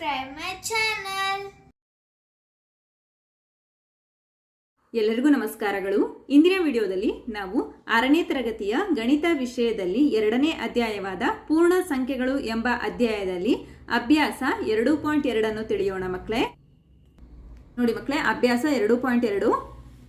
subscribe my channel. ಎಲ್ಲರಿಗೂ ನಮಸ್ಕಾರಗಳು. ಇಂದಿನ ವಿಡಿಯೋದಲ್ಲಿ ನಾವು ಆರನೇ ತರಗತಿಯ ಗಣಿತ ವಿಷಯದಲ್ಲಿ ಎರಡನೇ ಅಧ್ಯಾಯವಾದ ಪೂರ್ಣ ಸಂಖ್ಯೆಗಳು ಎಂಬ ಅಧ್ಯಾಯದಲ್ಲಿ ಅಭ್ಯಾಸ ಎರಡು ಪಾಯಿಂಟ್ ಎರಡನ್ನು ತಿಳಿಯೋಣ ಮಕ್ಕಳೇ. ನೋಡಿ ಮಕ್ಕಳೇ, ಅಭ್ಯಾಸ ಎರಡು ಪಾಯಿಂಟ್ ಎರಡು.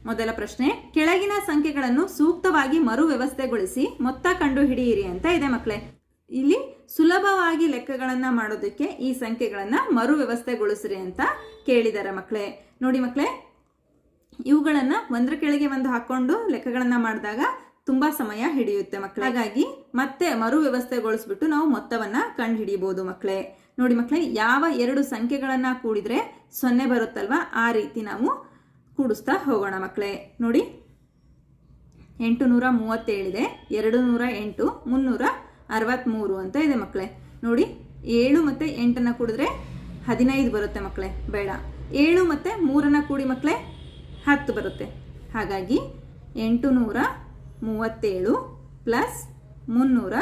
ಮೊದಲ ಪ್ರಶ್ನೆ, ಕೆಳಗಿನ ಸಂಖ್ಯೆಗಳನ್ನು ಸೂಕ್ತವಾಗಿ ಮರು ವ್ಯವಸ್ಥೆಗೊಳಿಸಿ ಮೊತ್ತ ಕಂಡುಹಿಡಿಯಿರಿ ಅಂತ ಇದೆ ಮಕ್ಕಳೇ. ಇಲ್ಲಿ ಸುಲಭವಾಗಿ ಲೆಕ್ಕಗಳನ್ನು ಮಾಡೋದಕ್ಕೆ ಈ ಸಂಖ್ಯೆಗಳನ್ನು ಮರು ವ್ಯವಸ್ಥೆಗೊಳಿಸ್ರಿ ಅಂತ ಕೇಳಿದ್ದಾರೆ ಮಕ್ಕಳೇ ನೋಡಿ ಮಕ್ಕಳೇ ಇವುಗಳನ್ನು ಒಂದರ ಕೆಳಗೆ ಒಂದು ಹಾಕೊಂಡು ಲೆಕ್ಕಗಳನ್ನು ಮಾಡಿದಾಗ ತುಂಬಾ ಸಮಯ ಹಿಡಿಯುತ್ತೆ ಮಕ್ಕಳು ಹಾಗಾಗಿ ಮತ್ತೆ ಮರು ವ್ಯವಸ್ಥೆಗೊಳಿಸ್ಬಿಟ್ಟು ನಾವು ಮೊತ್ತವನ್ನ ಕಂಡು ಹಿಡಿಯಬಹುದು ಮಕ್ಕಳೇ ನೋಡಿ ಮಕ್ಕಳೇ ಯಾವ ಎರಡು ಸಂಖ್ಯೆಗಳನ್ನು ಕೂಡಿದ್ರೆ ಸೊನ್ನೆ ಬರುತ್ತಲ್ವಾ, ಆ ರೀತಿ ನಾವು ಕೂಡಿಸ್ತಾ ಹೋಗೋಣ ಮಕ್ಕಳೇ ನೋಡಿ ಎಂಟು ನೂರ ಮೂವತ್ತೇಳಿದೆ ಎರಡು ನೂರ ಎಂಟು, ಮುನ್ನೂರ ಅರವತ್ತ್ಮೂರು ಅಂತ ಇದೆ ಮಕ್ಕಳೇ. ನೋಡಿ, ಏಳು ಮತ್ತು ಎಂಟನ್ನು ಕೂಡಿದ್ರೆ ಹದಿನೈದು ಬರುತ್ತೆ ಮಕ್ಕಳೇ, ಬೇಡ. ಏಳು ಮತ್ತು ಮೂರನ್ನು ಕೂಡಿ ಮಕ್ಕಳೇ, ಹತ್ತು ಬರುತ್ತೆ. ಹಾಗಾಗಿ ಎಂಟು ನೂರ ಮೂವತ್ತೇಳು ಪ್ಲಸ್ ಮುನ್ನೂರ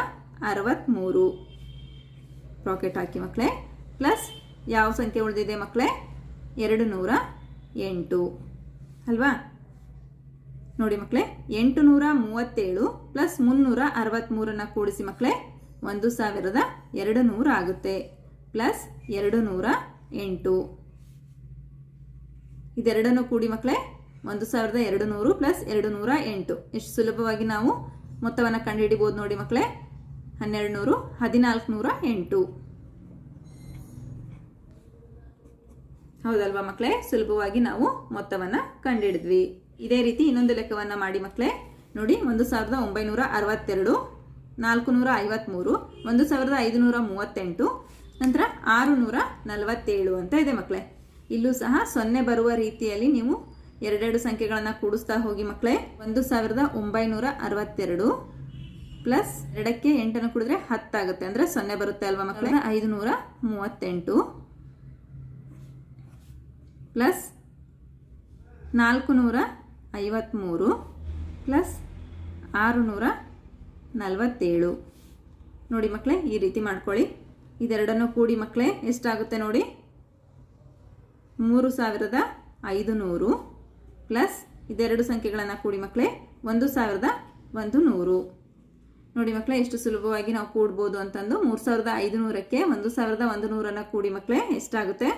ಅರವತ್ತ್ಮೂರು ರಾಕೆಟ್ ಹಾಕಿ ಮಕ್ಕಳೇ. ಪ್ಲಸ್ ಯಾವ ಸಂಖ್ಯೆ ಉಳಿದಿದೆ ಮಕ್ಕಳೇ? ಎರಡು ನೂರ ಎಂಟು. ಅಲ್ವಾ? ನೋಡಿ ಮಕ್ಕಳೇ ಎಂಟು ನೂರ ಮೂವತ್ತೇಳು ಪ್ಲಸ್ ಮುನ್ನೂರ ಅರವತ್ತ್ಮೂರನ್ನು ಕೂಡಿಸಿ ಮಕ್ಕಳೇ ಒಂದು ಸಾವಿರದ ಎರಡು ನೂರ ಆಗುತ್ತೆ. ಪ್ಲಸ್ ಎರಡು ನೂರ ಎಂಟು ಇದೆರಡನ್ನು ಕೂಡಿ ಮಕ್ಕಳೇ ಒಂದು ಸಾವಿರದ ಎರಡು ನೂರು ಪ್ಲಸ್ ಎರಡು ನೂರ ಎಂಟು ಎಷ್ಟು ಸುಲಭವಾಗಿ ನಾವು ಮೊತ್ತವನ್ನು ಕಂಡುಹಿಡಿಬೋದು ನೋಡಿ ಮಕ್ಕಳೇ ಹನ್ನೆರಡು ನೂರು ಹದಿನಾಲ್ಕು ನೂರ ಎಂಟು ಹೌದಲ್ವಾ ಮಕ್ಕಳೇ ಸುಲಭವಾಗಿ ನಾವು ಮೊತ್ತವನ್ನ ಕಂಡುಹಿಡಿದ್ವಿ. ಇದೇ ರೀತಿ ಇನ್ನೊಂದು ಲೆಕ್ಕವನ್ನ ಮಾಡಿ ಮಕ್ಕಳೇ ನೋಡಿ ಒಂದು ಸಾವಿರದ ಒಂಬೈನೂರ ಅರವತ್ತೆರಡು ನಾಲ್ಕು ನೂರ ಐವತ್ಮೂರು ಒಂದು ಸಾವಿರದ ಐದುನೂರ ಮೂವತ್ತೆಂಟು ನಂತರ ಆರು ನೂರ ನಲವತ್ತೇಳು ಅಂತ ಇದೆ ಮಕ್ಕಳೇ ಇಲ್ಲೂ ಸಹ ಸೊನ್ನೆ ಬರುವ ರೀತಿಯಲ್ಲಿ ನೀವು ಎರಡೆರಡು ಸಂಖ್ಯೆಗಳನ್ನು ಕೂಡಿಸ್ತಾ ಹೋಗಿ ಮಕ್ಕಳೇ ಒಂದು ಸಾವಿರದ ಒಂಬೈನೂರ ಅರವತ್ತೆರಡು ಪ್ಲಸ್ ಎರಡಕ್ಕೆ ಎಂಟನ್ನು ಕುಡಿದ್ರೆ ಹತ್ತಾಗುತ್ತೆ ಅಂದ್ರೆ ಸೊನ್ನೆ ಬರುತ್ತೆ ಅಲ್ವಾ ಮಕ್ಕಳೇ ಐದುನೂರ ಮೂವತ್ತೆಂಟು ಪ್ಲಸ್ ನಾಲ್ಕು ನೂರ ಐವತ್ತ್ಮೂರು ಪ್ಲಸ್ ಆರು ನೂರ ನಲವತ್ತೇಳು. ನೋಡಿ ಮಕ್ಕಳೇ ಈ ರೀತಿ ಮಾಡ್ಕೊಳ್ಳಿ. ಇದೆರಡನ್ನು ಕೂಡಿ ಮಕ್ಕಳೇ ಎಷ್ಟಾಗುತ್ತೆ ನೋಡಿ? ಮೂರು ಸಾವಿರದ ಐದು ನೂರು ಪ್ಲಸ್ ಇದೆರಡು ಸಂಖ್ಯೆಗಳನ್ನು ಕೂಡಿ ಮಕ್ಕಳೇ ಒಂದು ಸಾವಿರದ ಒಂದು ನೂರು ನೋಡಿ ಮಕ್ಕಳೇ ಎಷ್ಟು ಸುಲಭವಾಗಿ ನಾವು ಕೂಡ್ಬೋದು ಅಂತಂದು ಮೂರು ಸಾವಿರದ ಐದು ನೂರಕ್ಕೆ ಒಂದು ಸಾವಿರದ ಒಂದು ನೂರನ್ನು ಕೂಡಿ ಮಕ್ಕಳೇ ಎಷ್ಟಾಗುತ್ತೆ?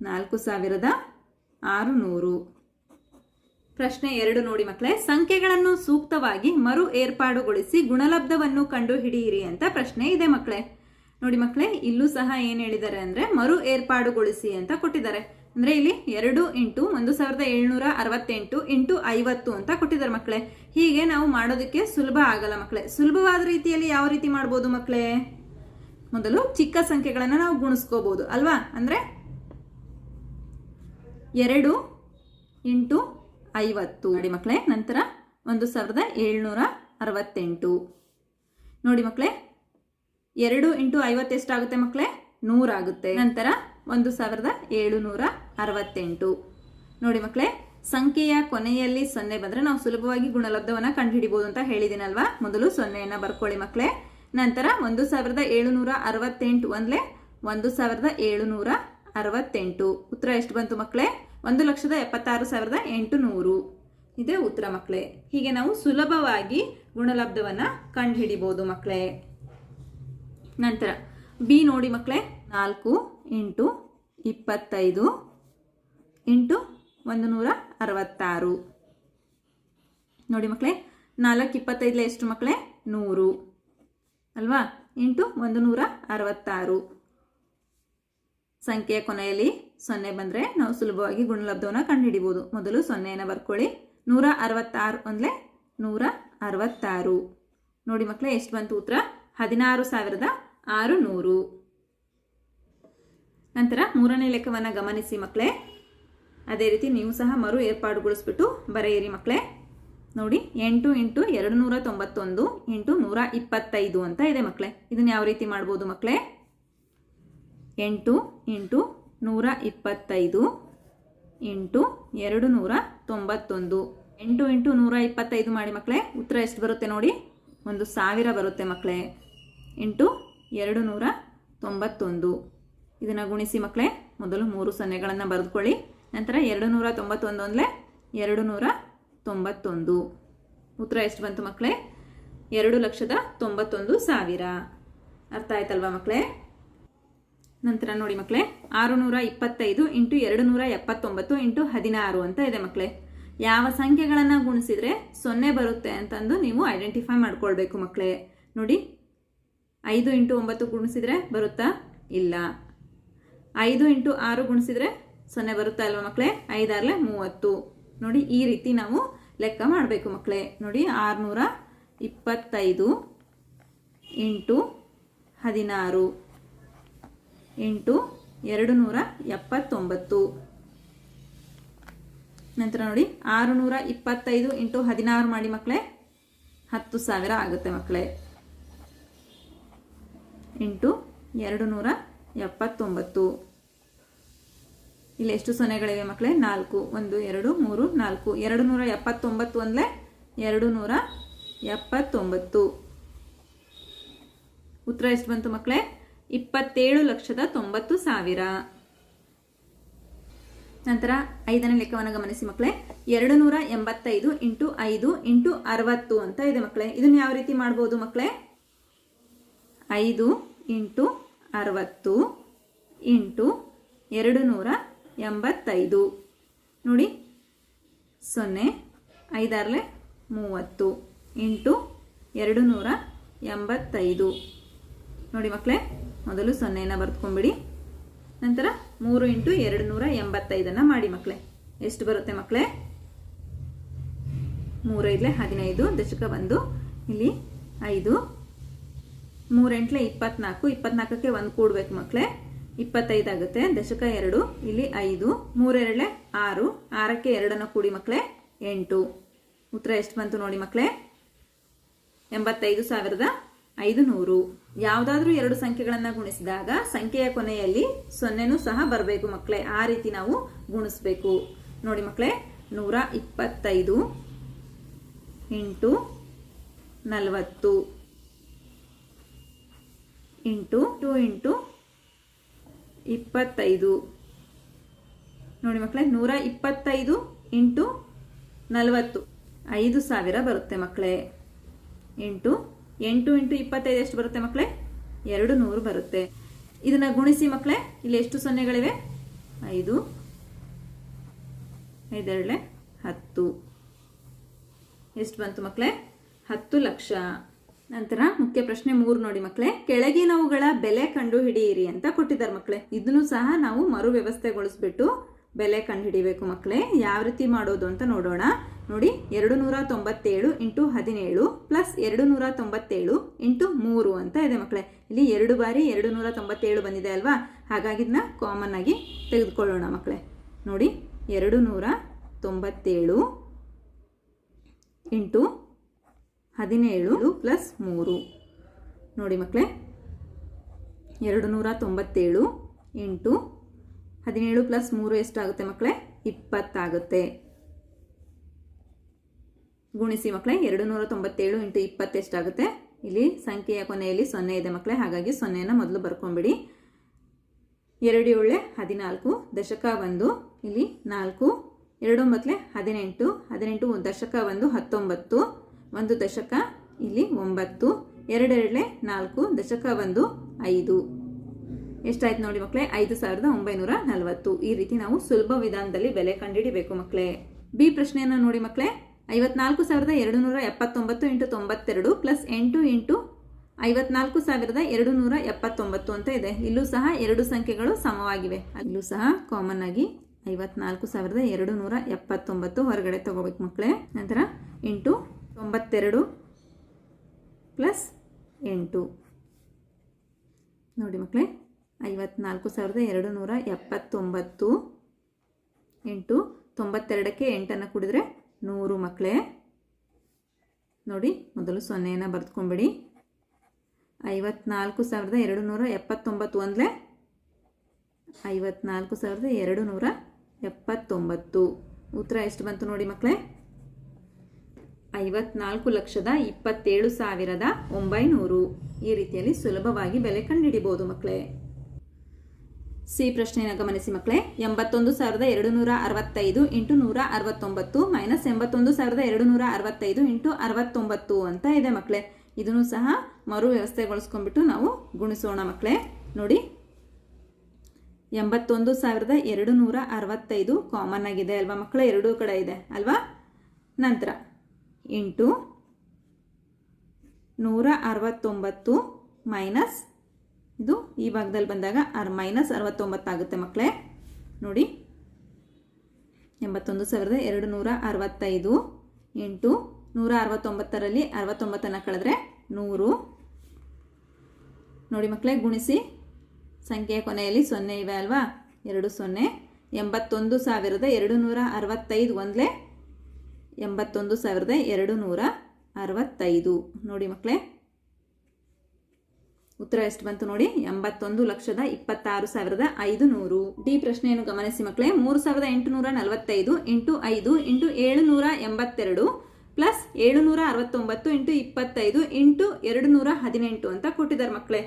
ನಾಲ್ಕು ಸಾವಿರದ ಆರು ನೂರು ಪ್ರಶ್ನೆ ಎರಡು ನೋಡಿ ಮಕ್ಕಳೇ. ಸಂಖ್ಯೆಗಳನ್ನು ಸೂಕ್ತವಾಗಿ ಮರು ಏರ್ಪಾಡುಗೊಳಿಸಿ ಗುಣಲಬ್ಧವನ್ನು ಕಂಡು ಹಿಡಿಯಿರಿ ಅಂತ ಪ್ರಶ್ನೆ ಇದೆ ಮಕ್ಕಳೇ. ನೋಡಿ ಮಕ್ಕಳೇ, ಇಲ್ಲೂ ಸಹ ಏನು ಹೇಳಿದ್ದಾರೆ ಅಂದ್ರೆ ಮರು ಏರ್ಪಾಡುಗೊಳಿಸಿ ಅಂತ ಕೊಟ್ಟಿದ್ದಾರೆ. ಅಂದ್ರೆ ಇಲ್ಲಿ ಎರಡು ಇಂಟು ಒಂದು ಸಾವಿರದ ಏಳ್ನೂರ ಅರವತ್ತೆಂಟು ಇಂಟು ಐವತ್ತು ಅಂತ ಕೊಟ್ಟಿದ್ದಾರೆ ಮಕ್ಕಳೇ. ಹೀಗೆ ನಾವು ಮಾಡೋದಕ್ಕೆ ಸುಲಭ ಆಗಲ್ಲ ಮಕ್ಕಳೇ. ಸುಲಭವಾದ ರೀತಿಯಲ್ಲಿ ಯಾವ ರೀತಿ ಮಾಡ್ಬೋದು ಮಕ್ಕಳೇ? ಮೊದಲು ಚಿಕ್ಕ ಸಂಖ್ಯೆಗಳನ್ನು ನಾವು ಗುಣಿಸ್ಕೋಬಹುದು ಅಲ್ವಾ? ಅಂದ್ರೆ ಎರಡು ಇಂಟು ಐವತ್ತು. ನೋಡಿ ಮಕ್ಕಳೇ ನಂತರ ಒಂದು ಸಾವಿರದ ಏಳ್ನೂರ ಅರವತ್ತೆಂಟು. ನೋಡಿ ಮಕ್ಕಳೇ ಎರಡು ಇಂಟು ಐವತ್ತು ಎಷ್ಟಾಗುತ್ತೆ ಮಕ್ಕಳೇ ನೂರಾಗುತ್ತೆ ನಂತರ ಒಂದು ಸಾವಿರದ ಏಳುನೂರ ಅರವತ್ತೆಂಟು. ನೋಡಿ ಮಕ್ಕಳೇ ಸಂಖ್ಯೆಯ ಕೊನೆಯಲ್ಲಿ ಸೊನ್ನೆ ಬಂದರೆ ನಾವು ಸುಲಭವಾಗಿ ಗುಣಲಬ್ಧವನ್ನು ಕಂಡುಹಿಡಿಬೋದು ಅಂತ ಹೇಳಿದ್ದೀನಲ್ವಾ? ಮೊದಲು ಸೊನ್ನೆಯನ್ನು ಬರ್ಕೊಳ್ಳಿ ಮಕ್ಕಳೇ ನಂತರ ಒಂದು ಸಾವಿರದ ಏಳುನೂರ ಅರವತ್ತೆಂಟು ಒಂದ್ಲೆ ಒಂದು ಸಾವಿರದ ಏಳುನೂರ ಅರವತ್ತೆಂಟು. ಉತ್ತರ ಎಷ್ಟು ಬಂತು ಮಕ್ಕಳೇ ಒಂದು ಲಕ್ಷದ ಎಪ್ಪತ್ತಾರು ಸಾವಿರದ ಎಂಟು ನೂರು. ಇದೇ ಉತ್ತರ ಮಕ್ಕಳೇ. ಹೀಗೆ ನಾವು ಸುಲಭವಾಗಿ ಗುಣಲಬ್ಧವನ್ನು ಕಂಡುಹಿಡಿಬೋದು ಮಕ್ಕಳೇ. ನಂತರ ಬಿ ನೋಡಿ ಮಕ್ಕಳೇ. ನಾಲ್ಕು ಇಂಟು ಇಪ್ಪತ್ತೈದು ಇಂಟು ಒಂದು ನೂರ ಅರವತ್ತಾರು. ನೋಡಿ ಮಕ್ಕಳೇ, ನಾಲ್ಕು ಇಪ್ಪತ್ತೈದಲೇ ಎಷ್ಟು ಮಕ್ಕಳೇ? ನೂರು. ಅಲ್ವಾ? ಎಂಟು ಒಂದು ನೂರ ಅರವತ್ತಾರು. ಸಂಖ್ಯೆಯ ಕೊನೆಯಲ್ಲಿ ಸೊನ್ನೆ ಬಂದರೆ ನಾವು ಸುಲಭವಾಗಿ ಗುಣಲಬ್ಧವನ್ನು ಕಂಡುಹಿಡಿಬೋದು. ಮೊದಲು ಸೊನ್ನೆಯನ್ನು ಬರ್ಕೊಳ್ಳಿ. ನೂರ ಅರವತ್ತಾರು ಅಂದರೆ ನೂರ ಅರವತ್ತಾರು. ನೋಡಿ ಮಕ್ಕಳೇ ಎಷ್ಟು ಬಂತು ಉತ್ತರ? ಹದಿನಾರು ಸಾವಿರದ ಆರು ನೂರು ನಂತರ ಮೂರನೇ ಲೆಕ್ಕವನ್ನು ಗಮನಿಸಿ ಮಕ್ಕಳೇ ಅದೇ ರೀತಿ ನೀವು ಸಹ ಮರು ಏರ್ಪಾಡುಗೊಳಿಸ್ಬಿಟ್ಟು ಬರೆಯಿರಿ ಮಕ್ಕಳೇ ನೋಡಿ, ಎಂಟು ಇಂಟು ಎರಡು ನೂರ ತೊಂಬತ್ತೊಂದು ಇಂಟು ನೂರ ಇಪ್ಪತ್ತೈದು ಅಂತ ಇದೆ ಮಕ್ಕಳೇ ಇದನ್ನು ಯಾವ ರೀತಿ ಮಾಡ್ಬೋದು ಮಕ್ಕಳೇ ಎಂಟು ಇಂಟು ನೂರ ಇಪ್ಪತ್ತೈದು ಇಂಟು ಎರಡು ನೂರ ತೊಂಬತ್ತೊಂದು ಎಂಟು ಇಂಟು ನೂರ ಇಪ್ಪತ್ತೈದು ಮಾಡಿ ಮಕ್ಕಳೇ ಉತ್ತರ ಎಷ್ಟು ಬರುತ್ತೆ ನೋಡಿ? ಒಂದು ಸಾವಿರ ಬರುತ್ತೆ ಮಕ್ಕಳೇ ಇಂಟು ಎರಡು ನೂರ ತೊಂಬತ್ತೊಂದು ಇದನ್ನು ಗುಣಿಸಿ ಮಕ್ಕಳೇ ಮೊದಲು ಮೂರು ಸೊನ್ನೆಗಳನ್ನು ಬರೆದುಕೊಳ್ಳಿ, ನಂತರ ಎರಡು ನೂರ ತೊಂಬತ್ತೊಂದು ಅಂದರೆ ಎರಡು ನೂರ ತೊಂಬತ್ತೊಂದು ಉತ್ತರ ಎಷ್ಟು ಬಂತು ಮಕ್ಕಳೇ ಎರಡು ಲಕ್ಷದ ತೊಂಬತ್ತೊಂದು ಸಾವಿರ. ಅರ್ಥ ಆಯ್ತಲ್ವಾ ಮಕ್ಕಳೇ ನಂತರ ನೋಡಿ ಮಕ್ಕಳೇ ಆರು ನೂರ ಇಪ್ಪತ್ತೈದು ಇಂಟು ಎರಡು ನೂರ ಎಪ್ಪತ್ತೊಂಬತ್ತು ಇಂಟು ಹದಿನಾರು ಅಂತ ಇದೆ ಮಕ್ಕಳೇ ಯಾವ ಸಂಖ್ಯೆಗಳನ್ನು ಗುಣಿಸಿದ್ರೆ ಸೊನ್ನೆ ಬರುತ್ತೆ ಅಂತಂದು ನೀವು ಐಡೆಂಟಿಫೈ ಮಾಡ್ಕೊಳ್ಬೇಕು ಮಕ್ಕಳೇ ನೋಡಿ, ಐದು ಇಂಟು ಒಂಬತ್ತು ಗುಣಿಸಿದ್ರೆ ಬರುತ್ತಾ? ಇಲ್ಲ. ಐದು ಇಂಟು ಆರು ಗುಣಿಸಿದ್ರೆ ಸೊನ್ನೆ ಬರುತ್ತಾ ಇಲ್ವಾ ಮಕ್ಕಳೇ ಐದಾರ್ಲೆ ಮೂವತ್ತು. ನೋಡಿ, ಈ ರೀತಿ ನಾವು ಲೆಕ್ಕ ಮಾಡಬೇಕು ಮಕ್ಕಳೇ ನೋಡಿ, ಆರುನೂರ ಇಪ್ಪತ್ತೈದು ಇಂಟು ಹದಿನಾರು. ಇಂಟು ಎರಡು ನೂರ ಎಪ್ಪತ್ತೊಂಬತ್ತು. ನಂತರ ನೋಡಿ ಆರು ನೂರ ಇಪ್ಪತ್ತೈದು ಇಂಟು ಹದಿನಾರು ಮಾಡಿ ಮಕ್ಕಳೇ ಹತ್ತು ಸಾವಿರ ಆಗುತ್ತೆ ಮಕ್ಕಳೇ ಇಂಟು ಎರಡು ನೂರ ಎಪ್ಪತ್ತೊಂಬತ್ತು. ಇಲ್ಲಿ ಎಷ್ಟು ಸೊನ್ನೆಗಳಿವೆ ಮಕ್ಕಳೇ ನಾಲ್ಕು, ಒಂದು, ಎರಡು, ಮೂರು, ನಾಲ್ಕು. ಎರಡು ನೂರ ಎಪ್ಪತ್ತೊಂಬತ್ತು ಅಂದರೆ ಎರಡು ನೂರ ಎಪ್ಪತ್ತೊಂಬತ್ತು. ಉತ್ತರ ಎಷ್ಟು ಬಂತು ಮಕ್ಕಳೇ ಇಪ್ಪತ್ತೇಳು ಲಕ್ಷದ ತೊಂಬತ್ತು ಸಾವಿರ. ನಂತರ ಐದನೇ ಲೆಕ್ಕವನ್ನು ಗಮನಿಸಿ ಮಕ್ಕಳೇ. ಎರಡು ನೂರ ಎಂಬತ್ತೈದು ಇಂಟು ಐದು ಇಂಟು ಅರವತ್ತು ಅಂತ ಇದೆ ಮಕ್ಕಳೇ. ಇದನ್ನು ಯಾವ ರೀತಿ ಮಾಡ್ಬೋದು ಮಕ್ಕಳೇ? ಐದು ಇಂಟು ಅರವತ್ತು ಇಂಟು ಎರಡು ನೂರ ಎಂಬತ್ತೈದು. ನೋಡಿ, ಸೊನ್ನೆ, ಐದಾರಲೆ ಮೂವತ್ತು ಇಂಟು ಎರಡು ನೂರ ಎಂಬತ್ತೈದು. ನೋಡಿ ಮಕ್ಕಳೇ ಮೊದಲು ಸೊನ್ನೆಯನ್ನು ಬರ್ತ್ಕೊಂಬಿಡಿ ನಂತರ ಮೂರು ಇಂಟು ಎರಡು ನೂರ ಎಂಬತ್ತೈದನ್ನು ಮಾಡಿ ಮಕ್ಕಳೇ ಎಷ್ಟು ಬರುತ್ತೆ ಮಕ್ಕಳೇ ಮೂರೈದಲೆ ಹದಿನೈದು, ದಶಕ ಒಂದು, ಇಲ್ಲಿ ಐದು. ಮೂರೆಂಟ್ಲೆ ಇಪ್ಪತ್ನಾಲ್ಕು, ಇಪ್ಪತ್ನಾಲ್ಕಕ್ಕೆ ಒಂದು ಕೂಡಬೇಕು ಮಕ್ಕಳೇ ಇಪ್ಪತ್ತೈದಾಗುತ್ತೆ ದಶಕ ಎರಡು, ಇಲ್ಲಿ ಐದು. ಮೂರೆರಡಲೆ ಆರು, ಆರಕ್ಕೆ ಎರಡನ್ನು ಕೂಡಿ ಮಕ್ಕಳೇ ಎಂಟು. ಉತ್ತರ ಎಷ್ಟು ಬಂತು ನೋಡಿ ಮಕ್ಕಳೇ ಎಂಬತ್ತೈದು ಸಾವಿರದ ಐದು ನೂರು ಯಾವುದಾದ್ರೂ ಎರಡು ಸಂಖ್ಯೆಗಳನ್ನು ಗುಣಿಸಿದಾಗ ಸಂಖ್ಯೆಯ ಕೊನೆಯಲ್ಲಿ ಸೊನ್ನೆನೂ ಸಹ ಬರಬೇಕು ಮಕ್ಕಳೇ ಆ ರೀತಿ ನಾವು ಗುಣಿಸ್ಬೇಕು. ನೋಡಿ ಮಕ್ಕಳೇ ನೂರ ಇಪ್ಪತ್ತೈದು ಇಂಟು ನಲವತ್ತು ಇಂಟು ಟು ಇಂಟು ಇಪ್ಪತ್ತೈದು. ನೋಡಿ ಮಕ್ಕಳೇ ನೂರ ಇಪ್ಪತ್ತೈದು ಇಂಟು ನಲವತ್ತು. ಐದು ಸಾವಿರ ಬರುತ್ತೆ ಮಕ್ಕಳೇ ಇಂಟು ಎಂಟು ಇಂಟು ಇಪ್ಪತ್ತೈದು ಎಷ್ಟು ಬರುತ್ತೆ ಮಕ್ಕಳೇ? ಎರಡು ನೂರು ಬರುತ್ತೆ. ಇದನ್ನ ಗುಣಿಸಿ ಮಕ್ಕಳೇ, ಇಲ್ಲಿ ಎಷ್ಟು ಸೊನ್ನೆಗಳಿವೆ? ಐದು. ಐದೆರಡಲೆ ಹತ್ತು. ಎಷ್ಟು ಬಂತು ಮಕ್ಕಳೇ? ಹತ್ತು ಲಕ್ಷ. ನಂತರ ಮುಖ್ಯ ಪ್ರಶ್ನೆ ಮೂರು ನೋಡಿ ಮಕ್ಕಳೇ. ಕೆಳಗಿನವುಗಳ ಬೆಲೆ ಕಂಡು ಹಿಡಿಯಿರಿ ಅಂತ ಕೊಟ್ಟಿದ್ದಾರೆ ಮಕ್ಕಳೇ. ಇದನ್ನು ಸಹ ನಾವು ಮರು ವ್ಯವಸ್ಥೆಗೊಳಿಸ್ಬಿಟ್ಟು ಬೆಲೆ ಕಂಡು ಹಿಡಿಬೇಕು ಮಕ್ಕಳೇ. ಯಾವ ರೀತಿ ಮಾಡೋದು ಅಂತ ನೋಡೋಣ. ನೋಡಿ ಎರಡು ನೂರ ತೊಂಬತ್ತೇಳು ಇಂಟು ಹದಿನೇಳು ಪ್ಲಸ್ ಎರಡು ನೂರ ತೊಂಬತ್ತೇಳು ಇಂಟು ಮೂರು ಅಂತ ಇದೆ ಮಕ್ಕಳೇ. ಇಲ್ಲಿ ಎರಡು ಬಾರಿ ಎರಡು ನೂರ ತೊಂಬತ್ತೇಳು ಬಂದಿದೆ ಅಲ್ವಾ? ಹಾಗಾಗಿ ಇದನ್ನ ಕಾಮನ್ ಆಗಿ ತೆಗೆದುಕೊಳ್ಳೋಣ ಮಕ್ಕಳೇ. ನೋಡಿ ಎರಡು ನೂರ ತೊಂಬತ್ತೇಳು ಇಂಟು ಹದಿನೇಳು ಪ್ಲಸ್ ಮೂರು. ನೋಡಿ ಮಕ್ಕಳೇ ಎರಡು ನೂರ ತೊಂಬತ್ತೇಳು ಇಂಟು ಹದಿನೇಳು ಪ್ಲಸ್ ಮೂರು ಎಷ್ಟಾಗುತ್ತೆ ಮಕ್ಕಳೇ? ಇಪ್ಪತ್ತಾಗುತ್ತೆ. ಗುಣಿಸಿ ಮಕ್ಕಳೇ ಎರಡು ನೂರ ತೊಂಬತ್ತೇಳು ಇಂಟು ಇಪ್ಪತ್ತೆಷ್ಟಾಗುತ್ತೆ. ಇಲ್ಲಿ ಸಂಖ್ಯೆಯ ಕೊನೆಯಲ್ಲಿ ಸೊನ್ನೆ ಇದೆ ಮಕ್ಕಳೇ ಹಾಗಾಗಿ ಸೊನ್ನೆಯನ್ನು ಮೊದಲು ಬರ್ಕೊಂಬಿಡಿ. ಎರಡು ಏಳೆ ಹದಿನಾಲ್ಕು, ದಶಕ ಒಂದು, ಇಲ್ಲಿ ನಾಲ್ಕು, ಎರಡು ಒಂಬತ್ತಲೆ ಹದಿನೆಂಟು ಹದಿನೆಂಟು ದಶಕ ಒಂದು ಹತ್ತೊಂಬತ್ತು, ಒಂದು ದಶಕ ಇಲ್ಲಿ ಒಂಬತ್ತು ಎರಡೆರಡಲೆ ನಾಲ್ಕು, ದಶಕ ಒಂದು ಐದು. ಎಷ್ಟಾಯ್ತು ನೋಡಿ ಮಕ್ಕಳೇ ಐದು ಸಾವಿರದ ಒಂಬೈನೂರ ನಲವತ್ತು. ಈ ರೀತಿ ನಾವು ಸುಲಭ ವಿಧಾನದಲ್ಲಿ ಬೆಲೆ ಕಂಡುಹಿಡಿಬೇಕು ಮಕ್ಕಳೇ ಬಿ ಪ್ರಶ್ನೆಯನ್ನು ನೋಡಿ ಮಕ್ಕಳೇ ಐವತ್ನಾಲ್ಕು ಸಾವಿರದ ಎರಡು ನೂರ ಎಪ್ಪತ್ತೊಂಬತ್ತು ಇಂಟು ತೊಂಬತ್ತೆರಡು ಪ್ಲಸ್ ಎಂಟು ಇಂಟು ಐವತ್ನಾಲ್ಕು ಸಾವಿರದ ಎರಡು ನೂರ ಎಪ್ಪತ್ತೊಂಬತ್ತು ಅಂತ ಇದೆ. ಇಲ್ಲೂ ಸಹ ಎರಡು ಸಂಖ್ಯೆಗಳು ಸಮವಾಗಿವೆ. ಅಲ್ಲೂ ಸಹ ಕಾಮನ್ ಆಗಿ ಐವತ್ನಾಲ್ಕು ಸಾವಿರದ ಎರಡು ನೂರ ಎಪ್ಪತ್ತೊಂಬತ್ತು ಹೊರಗಡೆ ತಗೋಬೇಕು ಮಕ್ಕಳೇ. ನಂತರ ಇಂಟು ತೊಂಬತ್ತೆರಡು ಪ್ಲಸ್ ಎಂಟು. ನೋಡಿ ಮಕ್ಕಳೇ, ಐವತ್ನಾಲ್ಕು ಸಾವಿರದ ಎರಡು ನೂರ ಎಪ್ಪತ್ತೊಂಬತ್ತು ಎಂಟು ತೊಂಬತ್ತೆರಡಕ್ಕೆ ಎಂಟನ್ನು ಕೂಡಿದ್ರೆ ನೂರು ಮಕ್ಕಳೇ. ನೋಡಿ, ಮೊದಲು ಸೊನ್ನೆಯನ್ನು ಬರೆದುಕೊಂಬಿಡಿ. ಐವತ್ನಾಲ್ಕು ಸಾವಿರದ ಎರಡು ನೂರ ಎಪ್ಪತ್ತೊಂಬತ್ತು ಅಂದರೆ ಐವತ್ನಾಲ್ಕು ಸಾವಿರದ ಎರಡು ನೂರ ಎಪ್ಪತ್ತೊಂಬತ್ತು. ಉತ್ತರ ಎಷ್ಟು ಬಂತು ನೋಡಿ ಮಕ್ಕಳೇ? ಐವತ್ನಾಲ್ಕು ಲಕ್ಷದ ಇಪ್ಪತ್ತೇಳು ಸಾವಿರದ ಒಂಬೈನೂರು. ಈ ರೀತಿಯಲ್ಲಿ ಸುಲಭವಾಗಿ ಬೆಲೆ ಕಂಡುಹಿಡಿಬೋದು ಮಕ್ಕಳೇ. ಸಿ ಪ್ರಶ್ನೆಯನ್ನು ಗಮನಿಸಿ ಮಕ್ಕಳೇ, ಎಂಬತ್ತೊಂದು ಸಾವಿರದ ಎರಡು ನೂರ ಅರವತ್ತೈದು ಇಂಟು ನೂರ ಅರವತ್ತೊಂಬತ್ತು ಮೈನಸ್ ಎಂಬತ್ತೊಂದು ಸಾವಿರದ ಎರಡು ನೂರ ಅರವತ್ತೈದು ಇಂಟು ಅರವತ್ತೊಂಬತ್ತು ಅಂತ ಇದೆ ಮಕ್ಕಳೇ. ಇದನ್ನು ಸಹ ಮರು ವ್ಯವಸ್ಥೆಗೊಳಿಸ್ಕೊಂಡ್ಬಿಟ್ಟು ನಾವು ಗುಣಿಸೋಣ ಮಕ್ಕಳೇ. ನೋಡಿ, ಎಂಬತ್ತೊಂದು ಸಾವಿರದ ಎರಡು ನೂರ ಅರವತ್ತೈದು ಕಾಮನ್ ಆಗಿದೆ ಅಲ್ವಾ ಮಕ್ಕಳ? ಎರಡೂ ಕಡೆ ಇದೆ ಅಲ್ವಾ? ನಂತರ, ಇಂಟು ನೂರ ಅರವತ್ತೊಂಬತ್ತು ಮೈನಸ್ ಇದು ಈ ಭಾಗದಲ್ಲಿ ಬಂದಾಗ ಅರ್ ಮೈನಸ್ ಅರವತ್ತೊಂಬತ್ತಾಗುತ್ತೆ ಮಕ್ಕಳೇ. ನೋಡಿ, ಎಂಬತ್ತೊಂದು ಸಾವಿರದ ಎರಡು ನೂರ ಅರವತ್ತೈದು ಎಂಟು ನೂರ ಅರವತ್ತೊಂಬತ್ತರಲ್ಲಿ ಅರವತ್ತೊಂಬತ್ತನ್ನು ಕಳೆದ್ರೆ ನೂರು. ನೋಡಿ ಮಕ್ಕಳೇ, ಗುಣಿಸಿ. ಸಂಖ್ಯೆಯ ಕೊನೆಯಲ್ಲಿ ಸೊನ್ನೆ ಇವೆ ಅಲ್ವಾ? ಎರಡು ಸೊನ್ನೆ. ಎಂಬತ್ತೊಂದು ಸಾವಿರದ ಎರಡು ನೂರ ಅರವತ್ತೈದು ಒಂದಲೇ? ಎಂಬತ್ತೊಂದು ಸಾವಿರದ ಎರಡು ನೂರ ಅರವತ್ತೈದು. ನೋಡಿ ಮಕ್ಕಳೇ ಉತ್ತರ ಎಷ್ಟು ಬಂತು ನೋಡಿ, ಎಂಬತ್ತೊಂದು ಲಕ್ಷದ ಇಪ್ಪತ್ತಾರು ಸಾವಿರದ ಐದು ನೂರು ಡಿ ಪ್ರಶ್ನೆಯನ್ನು ಗಮನಿಸಿ ಮಕ್ಕಳೇ, ಮೂರು ಸಾವಿರದ ಎಂಟುನೂರ ನಲವತ್ತೈದು ಇಂಟು ಐದು ಇಂಟು ಏಳುನೂರ ಎಂಬತ್ತೆರಡು ಪ್ಲಸ್ ಏಳುನೂರ ಅರವತ್ತೊಂಬತ್ತು ಇಂಟು ಇಪ್ಪತ್ತೈದು ಇಂಟು ಎರಡು ನೂರ ಹದಿನೆಂಟು ಅಂತ ಕೊಟ್ಟಿದ್ದಾರೆ ಮಕ್ಕಳೇ.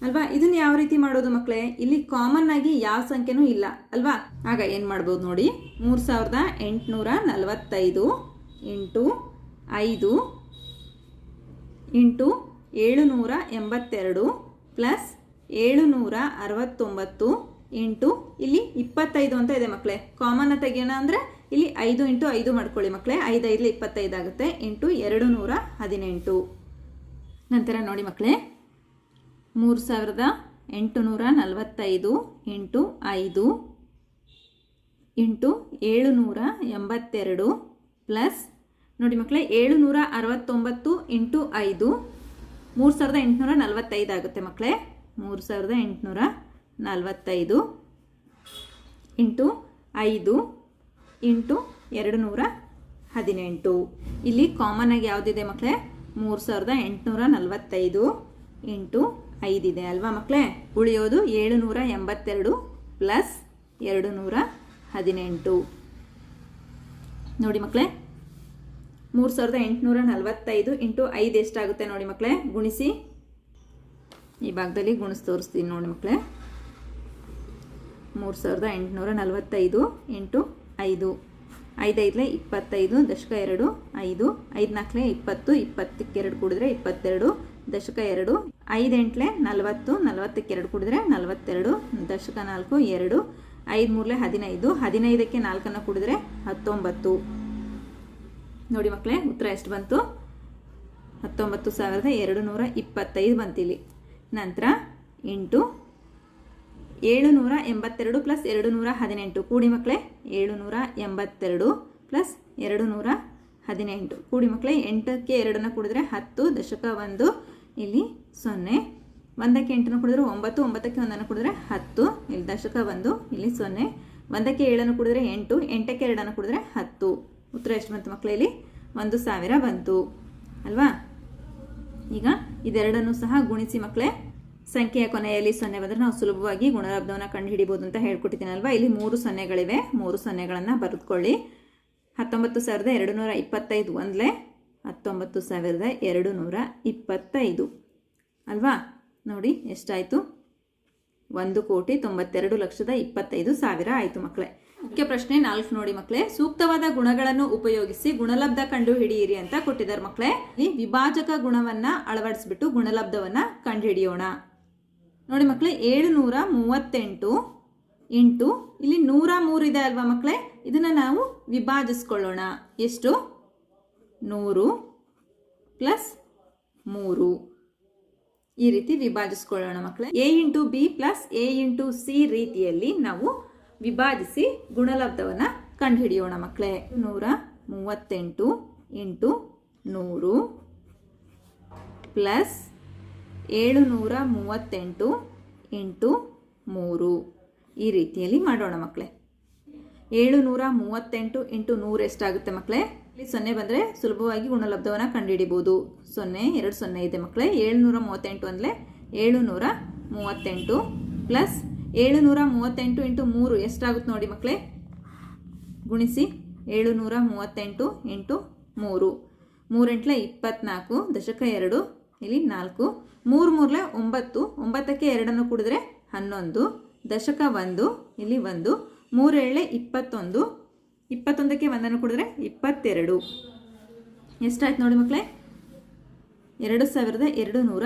ಅಲ್ವಾ? ಇದನ್ನ ಯಾವ ರೀತಿ ಮಾಡೋದು ಮಕ್ಕಳೇ? ಇಲ್ಲಿ ಕಾಮನ್ ಆಗಿ ಯಾವ ಸಂಖ್ಯೆನೂ ಇಲ್ಲ, ಅಲ್ವಾ? ಆಗ ಏನು ಮಾಡ್ಬೋದು ನೋಡಿ, ಮೂರು ಸಾವಿರದ ಎಂಟುನೂರ ನಲವತ್ತೈದು ಇಂಟು ಐದು ಇಂಟು ಏಳುನೂರ ಎಂಬತ್ತೆರಡು ಪ್ಲಸ್ ಏಳುನೂರ ಅರವತ್ತೊಂಬತ್ತು ಇಂಟು ಇಲ್ಲಿ ಇಪ್ಪತ್ತೈದು ಅಂತ ಇದೆ ಮಕ್ಕಳೇ ಕಾಮನ್ ತೆಗೆಯೋಣ ಅಂದರೆ ಇಲ್ಲಿ ಐದು ಇಂಟು ಐದು ಮಾಡ್ಕೊಳ್ಳಿ ಮಕ್ಕಳೇ ಐದು ಐದಲಿ ಇಪ್ಪತ್ತೈದು ಆಗುತ್ತೆ. ಇಂಟು ಎರಡು ನೂರ ಹದಿನೆಂಟು. ನಂತರ ನೋಡಿ ಮಕ್ಕಳೇ ಮೂರು ಸಾವಿರದ ಎಂಟುನೂರ ನಲವತ್ತೈದು ಇಂಟು ಐದು ಇಂಟು ಏಳುನೂರ ಎಂಬತ್ತೆರಡು ಪ್ಲಸ್ ನೋಡಿ ಮಕ್ಕಳೇ ಏಳುನೂರ ಅರವತ್ತೊಂಬತ್ತು ಇಂಟು ಐದು ಮೂರು ಸಾವಿರದ ಎಂಟುನೂರ ನಲವತ್ತೈದು ಆಗುತ್ತೆ ಮಕ್ಕಳೇ. ಮೂರು ಸಾವಿರದ ಎಂಟುನೂರ ನಲವತ್ತೈದು ಇಂಟು ಐದು ಇಂಟು ಎರಡು ನೂರ ಹದಿನೆಂಟು. ಇಲ್ಲಿ ಕಾಮನ್ ಆಗಿ ಯಾವುದಿದೆ ಮಕ್ಕಳೇ? ಮೂರು ಸಾವಿರದ ಎಂಟುನೂರ ನಲವತ್ತೈದು ಇಂಟು ಐದಿದೆ ಅಲ್ವಾ ಮಕ್ಕಳೇ? ಉಳಿಯೋದು ಏಳುನೂರ ಎಂಬತ್ತೆರಡು ಪ್ಲಸ್ ಎರಡು ನೂರ ಹದಿನೆಂಟು. ನೋಡಿ ಮಕ್ಕಳೇ ಮೂರು ಸಾವಿರದ ಎಂಟುನೂರ ನಲವತ್ತೈದು ಇಂಟು ಐದು ಎಷ್ಟಾಗುತ್ತೆ ನೋಡಿ ಮಕ್ಕಳೇ? ಗುಣಿಸಿ. ಈ ಭಾಗದಲ್ಲಿ ಗುಣಿಸಿ ತೋರಿಸ್ತೀನಿ ನೋಡಿ ಮಕ್ಕಳೇ. ಮೂರು ಸಾವಿರದ ಎಂಟುನೂರ ನಲವತ್ತೈದು ಇಂಟು ಐದು. ಐದೈದಲೇ ಇಪ್ಪತ್ತೈದು, ದಶಕ ಎರಡು, ಐದು. ಐದು ನಾಲ್ಕಲೇ ಇಪ್ಪತ್ತು ಇಪ್ಪತ್ತಕ್ಕೆ ಎರಡು ಕೂಡಿದ್ರೆ ಇಪ್ಪತ್ತೆರಡು. ದಶಕ ಎರಡು ಐದು ಎಂಟ್ಲೆ ನಲವತ್ತು ನಲವತ್ತಕ್ಕೆ ಎರಡು ಕೂಡಿದ್ರೆ ನಲವತ್ತೆರಡು. ದಶಕ ನಾಲ್ಕು, ಎರಡು. ಐದು ಮೂರಲೆ ಹದಿನೈದು, ಹದಿನೈದಕ್ಕೆ ನಾಲ್ಕನ್ನು ಕೂಡಿದ್ರೆ ಹತ್ತೊಂಬತ್ತು. ನೋಡಿ ಮಕ್ಕಳೇ, ಉತ್ತರ ಎಷ್ಟು ಬಂತು? ಹತ್ತೊಂಬತ್ತು ಸಾವಿರದ ಎರಡು ನೂರ ಇಪ್ಪತ್ತೈದು ಬಂತಿಲ್ಲಿ ನಂತರ ಎಂಟು ಏಳು ನೂರ ಎಂಬತ್ತೆರಡು ಪ್ಲಸ್ ಎರಡು ನೂರ ಹದಿನೆಂಟು. ಕೂಡಿ ಮಕ್ಕಳೇ ಏಳು ನೂರ ಎಂಬತ್ತೆರಡು ಪ್ಲಸ್ ಎರಡು ನೂರ ಹದಿನೆಂಟು. ಕೂಡಿ ಮಕ್ಕಳೇ, ಎಂಟಕ್ಕೆ ಎರಡನ್ನು ಕೂಡಿದ್ರೆ ಹತ್ತು, ದಶಕ ಒಂದು, ಇಲ್ಲಿ ಸೊನ್ನೆ. ಒಂದಕ್ಕೆ ಎಂಟನ್ನು ಕುಡಿದ್ರೆ ಒಂಬತ್ತು, ಒಂಬತ್ತಕ್ಕೆ ಒಂದನ್ನು ಕುಡಿದ್ರೆ ಹತ್ತು, ಇಲ್ಲಿ ದಶಕ ಒಂದು, ಇಲ್ಲಿ ಸೊನ್ನೆ. ಒಂದಕ್ಕೆ ಏಳನ್ನು ಕುಡಿದ್ರೆ ಎಂಟು, ಎಂಟಕ್ಕೆ ಎರಡನ್ನು ಕುಡಿದ್ರೆ ಹತ್ತು. ಉತ್ತರ ಎಷ್ಟು ಬಂತು ಮಕ್ಕಳಲ್ಲಿ? ಒಂದು ಸಾವಿರ ಬಂತು. ಅಲ್ವಾ? ಈಗ ಇದೆರಡನ್ನು ಸಹ ಗುಣಿಸಿ ಮಕ್ಕಳೇ, ಸಂಖ್ಯೆಯ ಕೊನೆಯಲ್ಲಿ ಸೊನ್ನೆ ಬಂದರೆ ನಾವು ಸುಲಭವಾಗಿ ಗುಣಲಬ್ಧವನ್ನು ಕಂಡುಹಿಡಿಬೋದು ಅಂತ ಹೇಳ್ಕೊಟ್ಟಿದ್ದೀನಿ ಅಲ್ವಾ ಇಲ್ಲಿ ಮೂರು ಸೊನ್ನೆಗಳಿವೆ. ಮೂರು ಸೊನ್ನೆಗಳನ್ನು ಬರೆದುಕೊಳ್ಳಿ. ಹತ್ತೊಂಬತ್ತು ಸಾವಿರದ ಎರಡು ನೂರ ಇಪ್ಪತ್ತೈದು ಒಂದಲೇ, ಹತ್ತೊಂಬತ್ತು ಸಾವಿರದ ಎರಡು ನೂರ ಇಪ್ಪತ್ತೈದು. ಅಲ್ವಾ? ನೋಡಿ, ಎಷ್ಟಾಯಿತು? ಒಂದು ಕೋಟಿ ತೊಂಬತ್ತೆರಡು ಲಕ್ಷದ ಇಪ್ಪತ್ತೈದು ಸಾವಿರ ಆಯಿತು ಮಕ್ಕಳೇ. ಮುಖ್ಯ ಪ್ರಶ್ನೆ ನಾಲ್ಕು ನೋಡಿ ಮಕ್ಕಳೇ. ಸೂಕ್ತವಾದ ಗುಣಗಳನ್ನು ಉಪಯೋಗಿಸಿ ಗುಣಲಬ್ಧ ಕಂಡು ಹಿಡಿಯಿರಿ ಅಂತ ಕೊಟ್ಟಿದ್ದಾರೆ ಮಕ್ಕಳೇ. ವಿಭಾಜಕ ಗುಣವನ್ನ ಅಳವಡಿಸ್ಬಿಟ್ಟು ಗುಣಲಬ್ಧವನ್ನ ಕಂಡುಹಿಡಿಯೋಣ. ನೋಡಿ ಮಕ್ಕಳೇ ಏಳು ನೂರ ಮೂವತ್ತೆಂಟು ಎಂಟು ಇಲ್ಲಿ ನೂರ ಮೂರು ಇದೆ ಅಲ್ವಾ ಮಕ್ಕಳೇ? ಇದನ್ನ ನಾವು ವಿಭಾಜಿಸ್ಕೊಳ್ಳೋಣ. ಎಷ್ಟು? ನೂರು ಪ್ಲಸ್ ಮೂರು. ಈ ರೀತಿ ವಿಭಾಜಿಸ್ಕೊಳ್ಳೋಣ ಮಕ್ಕಳೇ. A into B plus A into C ರೀತಿಯಲ್ಲಿ ನಾವು ವಿಭಾಜಿಸಿ ಗುಣಲಬ್ಧವನ್ನು ಕಂಡುಹಿಡಿಯೋಣ ಮಕ್ಕಳೇ ನೂರ ಮೂವತ್ತೆಂಟು ಇಂಟು ನೂರು ಪ್ಲಸ್ ಏಳುನೂರ ಮೂವತ್ತೆಂಟು ಇಂಟು ಮೂರು. ಈ ರೀತಿಯಲ್ಲಿ ಮಾಡೋಣ ಮಕ್ಕಳೇ ಏಳುನೂರ ಮೂವತ್ತೆಂಟು ಇಂಟು ನೂರು ಎಷ್ಟಾಗುತ್ತೆ ಮಕ್ಕಳೇ ಇಲ್ಲಿ ಸೊನ್ನೆ ಬಂದರೆ ಸುಲಭವಾಗಿ ಗುಣಲಬ್ಧವನ್ನು ಕಂಡುಹಿಡಿಬೋದು. ಸೊನ್ನೆ, ಎರಡು ಸೊನ್ನೆ ಇದೆ ಮಕ್ಕಳೇ ಏಳುನೂರ ಮೂವತ್ತೆಂಟು ಅಂದರೆ ಏಳುನೂರ ಮೂವತ್ತೆಂಟು ಪ್ಲಸ್ ಏಳುನೂರ ಮೂವತ್ತೆಂಟು ಇಂಟು ಮೂರು. ಎಷ್ಟಾಗುತ್ತೆ ನೋಡಿ ಮಕ್ಕಳೇ? ಗುಣಿಸಿ. ಏಳುನೂರ ಮೂವತ್ತೆಂಟು ಇಂಟು ಮೂರು. ಮೂರೆಂಟ್ಲೆ ಇಪ್ಪತ್ನಾಲ್ಕು, ದಶಕ ಎರಡು, ಇಲ್ಲಿ ನಾಲ್ಕು. ಮೂರು ಮೂರಲೆ ಒಂಬತ್ತು, ಒಂಬತ್ತಕ್ಕೆ ಎರಡನ್ನು ಕುಡಿದ್ರೆ ಹನ್ನೊಂದು. ದಶಕ ಒಂದು, ಇಲ್ಲಿ ಒಂದು. ಮೂರೇಳೆ ಇಪ್ಪತ್ತೊಂದು, ಇಪ್ಪತ್ತೊಂದಕ್ಕೆ ಒಂದನ್ನು ಕುಡಿದ್ರೆ ಇಪ್ಪತ್ತೆರಡು. ಎಷ್ಟಾಯ್ತು ನೋಡಿ ಮಕ್ಕಳೇ? ಎರಡು ಸಾವಿರದ ಎರಡು ನೂರ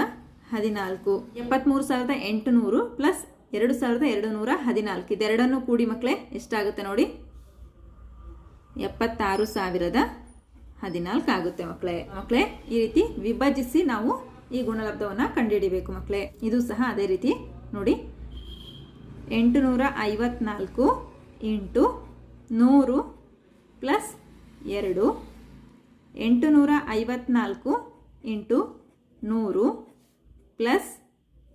ಹದಿನಾಲ್ಕು. ಎಪ್ಪತ್ತ್ಮೂರು ಸಾವಿರದ ಎಂಟುನೂರು ಪ್ಲಸ್ ಎರಡು ಸಾವಿರದ ಎರಡು ನೂರ ಹದಿನಾಲ್ಕು. ಇದೆರಡನ್ನು ಕೂಡಿ ಮಕ್ಕಳೇ ಎಷ್ಟಾಗುತ್ತೆ ನೋಡಿ? ಎಪ್ಪತ್ತಾರು ಸಾವಿರದ ಹದಿನಾಲ್ಕು ಆಗುತ್ತೆ ಮಕ್ಕಳೇ ಮಕ್ಕಳೇ ಈ ರೀತಿ ವಿಭಜಿಸಿ ನಾವು ಈ ಗುಣಲಬ್ಧವನ್ನು ಕಂಡುಹಿಡಿಬೇಕು ಮಕ್ಕಳೇ ಇದು ಸಹ ಅದೇ ರೀತಿ ನೋಡಿ. ಎಂಟು ನೂರ ಐವತ್ನಾಲ್ಕು ಇಂಟು ನೂರು ಪ್ಲಸ್ ಎರಡು ಎಂಟು ನೂರ ಐವತ್ನಾಲ್ಕು ಇಂಟು ನೂರು ಪ್ಲಸ್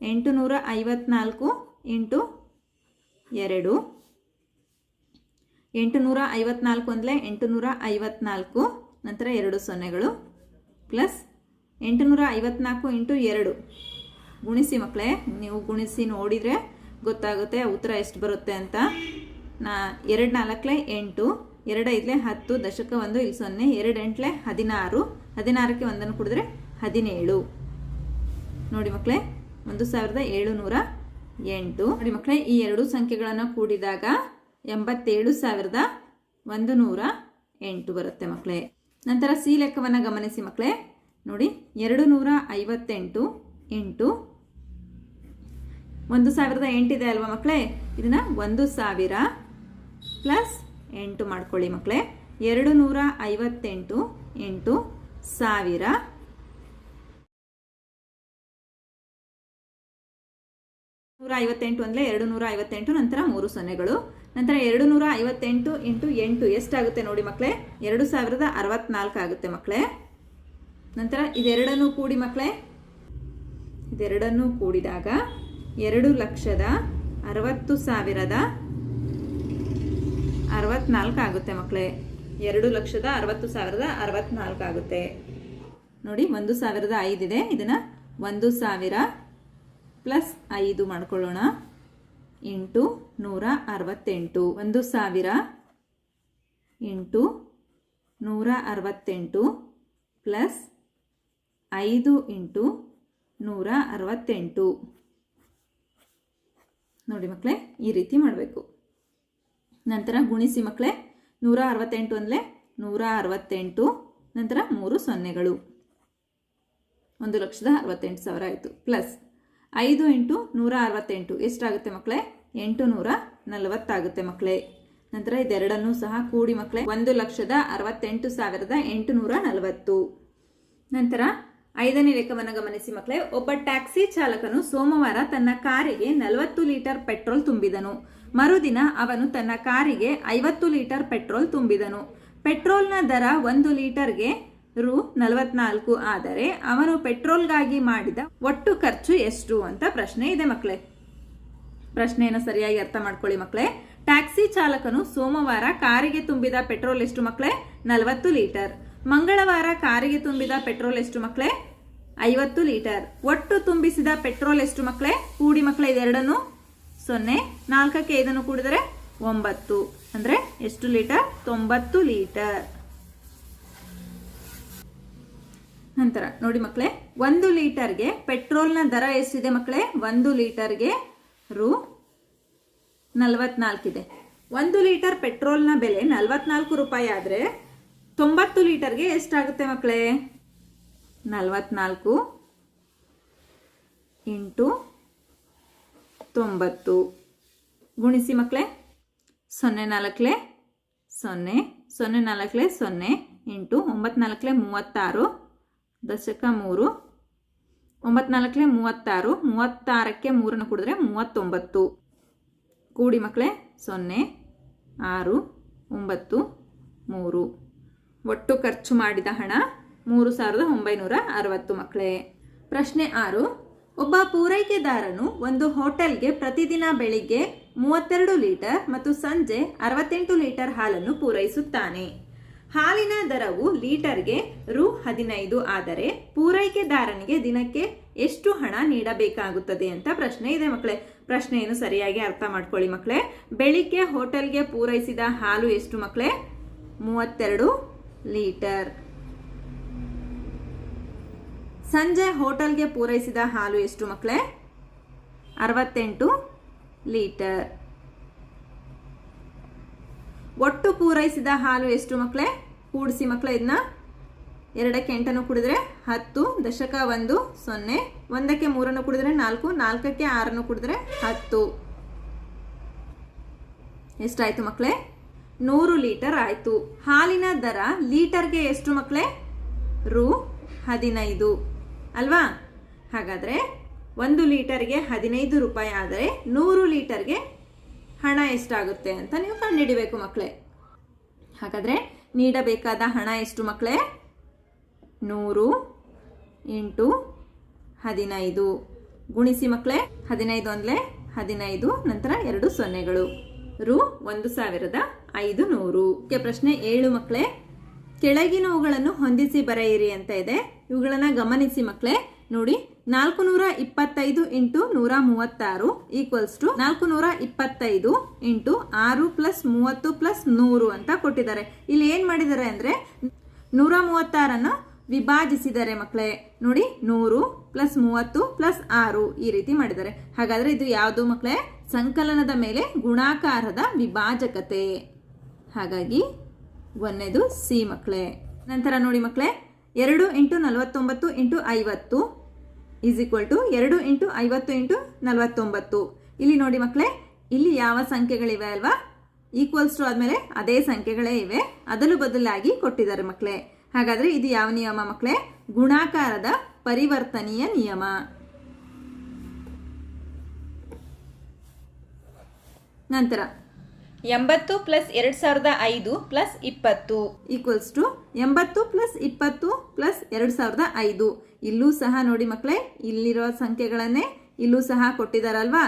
ಎಂಟು ನೂರ ಐವತ್ನಾಲ್ಕು ಇಂಟು ಎರಡು ಎಂಟುನೂರ ಐವತ್ನಾಲ್ಕು ಅಂದರೆ ಎಂಟುನೂರ ಐವತ್ನಾಲ್ಕು, ನಂತರ ಎರಡು ಸೊನ್ನೆಗಳು, ಪ್ಲಸ್ ಎಂಟುನೂರ ಐವತ್ನಾಲ್ಕು ಇಂಟು ಎರಡು. ಗುಣಿಸಿ ಮಕ್ಕಳೇ ನೀವು ಗುಣಿಸಿ ನೋಡಿದರೆ ಗೊತ್ತಾಗುತ್ತೆ ಉತ್ತರ ಎಷ್ಟು ಬರುತ್ತೆ ಅಂತ. ನಾ ಎರಡು ನಾಲ್ಕಲೆ ಎಂಟು, ಎರಡು ಐದಲೇ ಹತ್ತು, ದಶಕ ಒಂದು ಇಲ್ಲಿ ಸೊನ್ನೆ, ಎರಡು ಎಂಟಲೇ ಹದಿನಾರು, ಹದಿನಾರಕ್ಕೆ ಒಂದನ್ನು ಕುಡಿದ್ರೆ ಹದಿನೇಳು. ನೋಡಿ ಮಕ್ಕಳೇ ಒಂದು ಸಾವಿರದ ಏಳುನೂರ ಎಂಟು. ನೋಡಿ ಮಕ್ಕಳೇ, ಈ ಎರಡು ಸಂಖ್ಯೆಗಳನ್ನು ಕೂಡಿದಾಗ ಎಂಬತ್ತೇಳು ಸಾವಿರದ ಒಂದು ನೂರ ಎಂಟು ಬರುತ್ತೆ ಮಕ್ಕಳೇ. ನಂತರ ಸಿ ಲೆಕ್ಕವನ್ನು ಗಮನಿಸಿ ಮಕ್ಕಳೇ. ನೋಡಿ ಎರಡು ನೂರ ಐವತ್ತೆಂಟು ಎಂಟು. ಒಂದು ಸಾವಿರದ ಎಂಟಿದೆ ಅಲ್ವಾ ಮಕ್ಕಳೇ? ಇದನ್ನು ಒಂದು ಸಾವಿರ ಪ್ಲಸ್ ಎಂಟು ಮಾಡ್ಕೊಳ್ಳಿ ಮಕ್ಕಳೇ. ಎರಡು ನೂರ ಐವತ್ತೆಂಟು ಎಂಟು ಸಾವಿರ ನೂರ ಐವತ್ತೆಂಟು ಅಂದರೆ ಎರಡು ನೂರ ಐವತ್ತೆಂಟು ನಂತರ ಮೂರು ಸೊನ್ನೆಗಳು. ನಂತರ ಎರಡು ನೂರ ಐವತ್ತೆಂಟು ಇಂಟು ಎಂಟು, ಎಷ್ಟಾಗುತ್ತೆ ನೋಡಿ ಮಕ್ಕಳೇ ಎರಡು ಸಾವಿರದ ಅರವತ್ನಾಲ್ಕು ಆಗುತ್ತೆ ಮಕ್ಕಳೇ ನಂತರ ಇದೆರಡನ್ನು ಕೂಡಿ ಮಕ್ಕಳೇ ಇದೆರಡನ್ನು ಕೂಡಿದಾಗ ಎರಡು ಲಕ್ಷದ ಅರವತ್ತು ಸಾವಿರದ ಅರವತ್ನಾಲ್ಕು ಆಗುತ್ತೆ ಮಕ್ಕಳೇ ಎರಡು ಲಕ್ಷದ ಅರವತ್ತು ಸಾವಿರದ ಅರವತ್ನಾಲ್ಕು ಆಗುತ್ತೆ. ನೋಡಿ, ಒಂದು ಸಾವಿರದ ಐದಿದೆ ಇದನ್ನು ಒಂದು ಸಾವಿರ ಪ್ಲಸ್ ಐದು ಮಾಡ್ಕೊಳ್ಳೋಣ. ಇಂಟು ನೂರ ಅರವತ್ತೆಂಟು. ಒಂದು ಸಾವಿರ. ಇಂಟು ನೂರ ಅರವತ್ತೆಂಟು. ಪ್ಲಸ್ ಐದು ಇಂಟು ನೂರ ಅರವತ್ತೆಂಟು. ನೋಡಿ ಮಕ್ಕಳೇ, ಈ ರೀತಿ ಮಾಡಬೇಕು. ನಂತರ ಗುಣಿಸಿ ಮಕ್ಕಳೇ, ನೂರ ಅರವತ್ತೆಂಟು ಅಂದರೆ ನೂರ ಅರವತ್ತೆಂಟು. ನಂತರ ಮೂರು ಸೊನ್ನೆಗಳು. ಒಂದು ಲಕ್ಷದ ಅರವತ್ತೆಂಟು ಸಾವಿರ ಆಯಿತು. ಪ್ಲಸ್ ಐದು ಇಂಟು ನೂರ ಅರವತ್ತೆಂಟು. ಎಷ್ಟಾಗುತ್ತೆ ಮಕ್ಕಳೇ ಎಂಟು ನೂರ ನಲವತ್ತಾಗುತ್ತೆ ಮಕ್ಕಳೇ ನಂತರ ಇದೆರಡನ್ನೂ ಸಹ ಕೂಡಿ ಮಕ್ಕಳೇ ಒಂದು ಲಕ್ಷದ ಅರವತ್ತೆಂಟು ಸಾವಿರದ ಎಂಟು ನೂರ ನಲವತ್ತು. ನಂತರ ಐದನೇ ಲೆಕ್ಕವನ್ನು ಗಮನಿಸಿ ಮಕ್ಕಳೇ ಒಬ್ಬ ಟ್ಯಾಕ್ಸಿ ಚಾಲಕನು ಸೋಮವಾರ ತನ್ನ ಕಾರಿಗೆ ನಲವತ್ತು ಲೀಟರ್ ಪೆಟ್ರೋಲ್ ತುಂಬಿದನು. ಮರುದಿನ ಅವನು ತನ್ನ ಕಾರಿಗೆ ಐವತ್ತು ಲೀಟರ್ ಪೆಟ್ರೋಲ್ ತುಂಬಿದನು. ಪೆಟ್ರೋಲ್ನ ದರ ಒಂದು ಲೀಟರ್ಗೆ ರು ನಲವತ್ನಾಲ್ಕು ಆದರೆ ಅವನು ಪೆಟ್ರೋಲ್ಗಾಗಿ ಮಾಡಿದ ಒಟ್ಟು ಖರ್ಚು ಎಷ್ಟು ಅಂತ ಪ್ರಶ್ನೆ ಇದೆ ಮಕ್ಕಳೇ ಪ್ರಶ್ನೆಯನ್ನು ಸರಿಯಾಗಿ ಅರ್ಥ ಮಾಡ್ಕೊಳ್ಳಿ ಮಕ್ಕಳೇ ಟ್ಯಾಕ್ಸಿ ಚಾಲಕನು ಸೋಮವಾರ ಕಾರಿಗೆ ತುಂಬಿದ ಪೆಟ್ರೋಲ್ ಎಷ್ಟು ಮಕ್ಕಳೇ ನಲವತ್ತು ಲೀಟರ್. ಮಂಗಳವಾರ ಕಾರಿಗೆ ತುಂಬಿದ ಪೆಟ್ರೋಲ್ ಎಷ್ಟು ಮಕ್ಕಳೇ ಐವತ್ತು ಲೀಟರ್. ಒಟ್ಟು ತುಂಬಿಸಿದ ಪೆಟ್ರೋಲ್ ಎಷ್ಟು ಮಕ್ಕಳೇ ಕೂಡಿ ಮಕ್ಕಳೇ ಇದೆರಡನ್ನು? ಸೊನ್ನೆ. ನಾಲ್ಕಕ್ಕೆ ಐದನ್ನು ಕೂಡಿದರೆ ಒಂಬತ್ತು. ಅಂದರೆ ಎಷ್ಟು ಲೀಟರ್? ತೊಂಬತ್ತು ಲೀಟರ್. ನಂತರ ನೋಡಿ ಮಕ್ಕಳೇ, ಒಂದು ಲೀಟರ್ಗೆ ಪೆಟ್ರೋಲ್ನ ದರ ಎಷ್ಟಿದೆ ಮಕ್ಕಳೇ? ಒಂದು ಲೀಟರ್ಗೆ ರು ನಲವತ್ನಾಲ್ಕಿದೆ ಒಂದು ಲೀಟರ್ ಪೆಟ್ರೋಲ್ನ ಬೆಲೆ ನಲವತ್ನಾಲ್ಕು ರೂಪಾಯಿ ಆದರೆ ತೊಂಬತ್ತು ಲೀಟರ್ಗೆ ಎಷ್ಟಾಗುತ್ತೆ ಮಕ್ಕಳೇ? ನಲವತ್ನಾಲ್ಕು ಇಂಟು ತೊಂಬತ್ತು. ಗುಣಿಸಿ ಮಕ್ಕಳೇ, ಸೊನ್ನೆ ನಾಲ್ಕಲೆ ಸೊನ್ನೆ ಸೊನ್ನೆ ನಾಲ್ಕಲೆ ಸೊನ್ನೆ ಇಂಟು ಒಂಬತ್ತು ನಾಲ್ಕಲೆ ಮೂವತ್ತಾರು. ದಶಕ ಮೂರು ಒಂಬತ್ನಾಲ್ಕಲೆ ಮೂವತ್ತಾರು, ಮೂವತ್ತಾರಕ್ಕೆ ಮೂರನ್ನು ಕುಡಿದ್ರೆ ಮೂವತ್ತೊಂಬತ್ತು. ಕೂಡಿ ಮಕ್ಕಳೇ ಸೊನ್ನೆ, ಆರು, ಒಂಬತ್ತು, ಮೂರು. ಒಟ್ಟು ಖರ್ಚು ಮಾಡಿದ ಹಣ ಮೂರು ಸಾವಿರದ ಒಂಬೈನೂರ ಅರವತ್ತು ಮಕ್ಕಳೇ ಪ್ರಶ್ನೆ ಆರು, ಒಬ್ಬ ಪೂರೈಕೆದಾರನು ಒಂದು ಹೋಟೆಲ್ಗೆ ಪ್ರತಿದಿನ ಬೆಳಿಗ್ಗೆ ಮೂವತ್ತೆರಡು ಲೀಟರ್ ಮತ್ತು ಸಂಜೆ ಅರವತ್ತೆಂಟು ಲೀಟರ್ ಹಾಲನ್ನು ಪೂರೈಸುತ್ತಾನೆ. ಹಾಲಿನ ದರವು ಲೀಟರ್ಗೆ ರು ಹದಿನೈದು ಆದರೆ ಪೂರೈಕೆದಾರನಿಗೆ ದಿನಕ್ಕೆ ಎಷ್ಟು ಹಣ ನೀಡಬೇಕಾಗುತ್ತದೆ ಅಂತ ಪ್ರಶ್ನೆ ಇದೆ ಮಕ್ಕಳೇ. ಪ್ರಶ್ನೆಯನ್ನು ಸರಿಯಾಗಿ ಅರ್ಥ ಮಾಡ್ಕೊಳ್ಳಿ ಮಕ್ಕಳೇ. ಬೆಳಿಗ್ಗೆ ಹೋಟೆಲ್ಗೆ ಪೂರೈಸಿದ ಹಾಲು ಎಷ್ಟು ಮಕ್ಕಳೇ? ಮೂವತ್ತೆರಡು ಲೀಟರ್. ಸಂಜೆ ಹೋಟೆಲ್ಗೆ ಪೂರೈಸಿದ ಹಾಲು ಎಷ್ಟು ಮಕ್ಕಳೇ? ಅರವತ್ತೆಂಟು ಲೀಟರ್. ಒಟ್ಟು ಪೂರೈಸಿದ ಹಾಲು ಎಷ್ಟು ಮಕ್ಕಳೇ ಕೂಡಿಸಿ ಮಕ್ಕಳೇ ಇದನ್ನ ಎರಡಕ್ಕೆ ಎಂಟನ್ನು ಕುಡಿದ್ರೆ ಹತ್ತು, ದಶಕ ಒಂದು, ಸೊನ್ನೆ, ಒಂದಕ್ಕೆ ಮೂರನ್ನು ಕುಡಿದ್ರೆ ನಾಲ್ಕು, ನಾಲ್ಕಕ್ಕೆ ಆರನ್ನು ಕುಡಿದ್ರೆ ಹತ್ತು. ಎಷ್ಟಾಯ್ತು ಮಕ್ಕಳೇ ನೂರು ಲೀಟರ್ ಆಯಿತು. ಹಾಲಿನ ದರ ಲೀಟರ್ಗೆ ಎಷ್ಟು ಮಕ್ಕಳೇ ರು ಹದಿನೈದು. ಅಲ್ವಾ? ಹಾಗಾದರೆ ಒಂದು ಲೀಟರ್ಗೆ ಹದಿನೈದು ರೂಪಾಯಿ ಆದರೆ ನೂರು ಲೀಟರ್ಗೆ ಹಣ ಎಷ್ಟಾಗುತ್ತೆ ಅಂತ ನೀವು ಕಂಡುಹಿಡಿಬೇಕು ಮಕ್ಕಳೇ. ಹಾಗಾದರೆ ನೀಡಬೇಕಾದ ಹಣ ಎಷ್ಟು ಮಕ್ಕಳೇ? ನೂರು ಇಂಟು ಹದಿನೈದು. ಗುಣಿಸಿ ಮಕ್ಕಳೇ, ಹದಿನೈದು ಅಂದರೆ ಹದಿನೈದು, ನಂತರ ಎರಡು ಸೊನ್ನೆಗಳು. ರು ಒಂದು ಸಾವಿರದ ಐದು ನೂರು ಪ್ರಶ್ನೆ ಏಳು ಮಕ್ಕಳೇ. ಕೆಳಗಿನವುಗಳನ್ನು ಹೊಂದಿಸಿ ಬರೆಯಿರಿ ಅಂತ ಇದೆ. ಇವುಗಳನ್ನು ಗಮನಿಸಿ ಮಕ್ಕಳೇ. ನೋಡಿ ನಾಲ್ಕು ನೂರ ಇಪ್ಪತ್ತೈದು ಇಂಟು ನೂರ ಮೂವತ್ತಾರು ಈಕ್ವಲ್ಸ್ ಟು ನಾಲ್ಕು ನೂರ ಇಪ್ಪತ್ತೈದು ಇಂಟು ಆರು ಪ್ಲಸ್ ಮೂವತ್ತು ಪ್ಲಸ್ ನೂರು ಅಂತ ಕೊಟ್ಟಿದ್ದಾರೆ. ಇಲ್ಲಿ ಏನು ಮಾಡಿದ್ದಾರೆ ಅಂದರೆ ನೂರ ಮೂವತ್ತಾರನ್ನು ವಿಭಾಜಿಸಿದ್ದಾರೆ ಮಕ್ಕಳೇ ನೋಡಿ, ನೂರು ಪ್ಲಸ್ ಮೂವತ್ತು ಪ್ಲಸ್ ಆರು ಈ ರೀತಿ ಮಾಡಿದ್ದಾರೆ. ಹಾಗಾದರೆ ಇದು ಯಾವುದು ಮಕ್ಕಳೇ ಸಂಕಲನದ ಮೇಲೆ ಗುಣಾಕಾರದ ವಿಭಾಜಕತೆ. ಹಾಗಾಗಿ ಒಂದನೇದು ಸಿ ಮಕ್ಕಳೇ ನಂತರ ನೋಡಿ ಮಕ್ಕಳೇ ಎರಡು ಇಂಟು ನಲವತ್ತೊಂಬತ್ತು ಇಂಟು ಐವತ್ತು ಈಸ್ ಈಕ್ವಲ್ ಟು ಎರಡು ಇಂಟು ಐವತ್ತು ಇಂಟು ನಲವತ್ತೊಂಬತ್ತು. ಇಲ್ಲಿ ನೋಡಿ ಮಕ್ಕಳೇ, ಇಲ್ಲಿ ಯಾವ ಸಂಖ್ಯೆಗಳಿವೆ ಅಲ್ವಾ? ಈಕ್ವಲ್ಸ್ ಟು ಆದಮೇಲೆ ಅದೇ ಸಂಖ್ಯೆಗಳೇ ಇವೆ. ಅದಲು ಬದಲಾಗಿ ಕೊಟ್ಟಿದ್ದಾರೆ ಮಕ್ಕಳೇ. ಹಾಗಾದರೆ ಇದು ಯಾವ ನಿಯಮ ಮಕ್ಕಳೇ? ಗುಣಾಕಾರದ ಪರಿವರ್ತನೀಯ ನಿಯಮ. ನಂತರ ಎಂಬತ್ತು ಪ್ಲಸ್ ಎರಡು ಸಾವಿರದ ಐದು ಪ್ಲಸ್ ಇಪ್ಪತ್ತು. ಈಕ್ವಲ್ಸ್ ಟು ಎಂಬತ್ತು ಪ್ಲಸ್ ಇಪ್ಪತ್ತು ಪ್ಲಸ್ ಎರಡು ಸಾವಿರದ ಐದು. ಇಲ್ಲೂ ಸಹ ನೋಡಿ ಮಕ್ಕಳೇ ಇಲ್ಲಿರೋ ಸಂಖ್ಯೆಗಳನ್ನೇ ಇಲ್ಲೂ ಸಹ ಕೊಟ್ಟಿದ್ದಾರಲ್ವಾ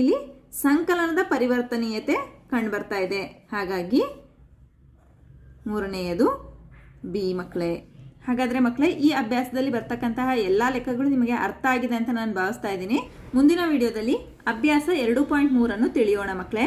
ಇಲ್ಲಿ ಸಂಕಲನದ ಪರಿವರ್ತನೀಯತೆ ಕಂಡುಬರ್ತಾ ಇದೆ. ಹಾಗಾಗಿ ಮೂರನೆಯದು ಬಿ ಮಕ್ಕಳೇ ಹಾಗಾದರೆ ಮಕ್ಕಳೇ ಈ ಅಭ್ಯಾಸದಲ್ಲಿ ಬರ್ತಕ್ಕಂತಹ ಎಲ್ಲ ಲೆಕ್ಕಗಳು ನಿಮಗೆ ಅರ್ಥ ಆಗಿದೆ ಅಂತ ನಾನು ಭಾವಿಸ್ತಾ ಇದ್ದೀನಿ. ಮುಂದಿನ ವಿಡಿಯೋದಲ್ಲಿ ಅಭ್ಯಾಸ ಎರಡು ಪಾಯಿಂಟ್ ಮೂರನ್ನು ತಿಳಿಯೋಣ ಮಕ್ಕಳೇ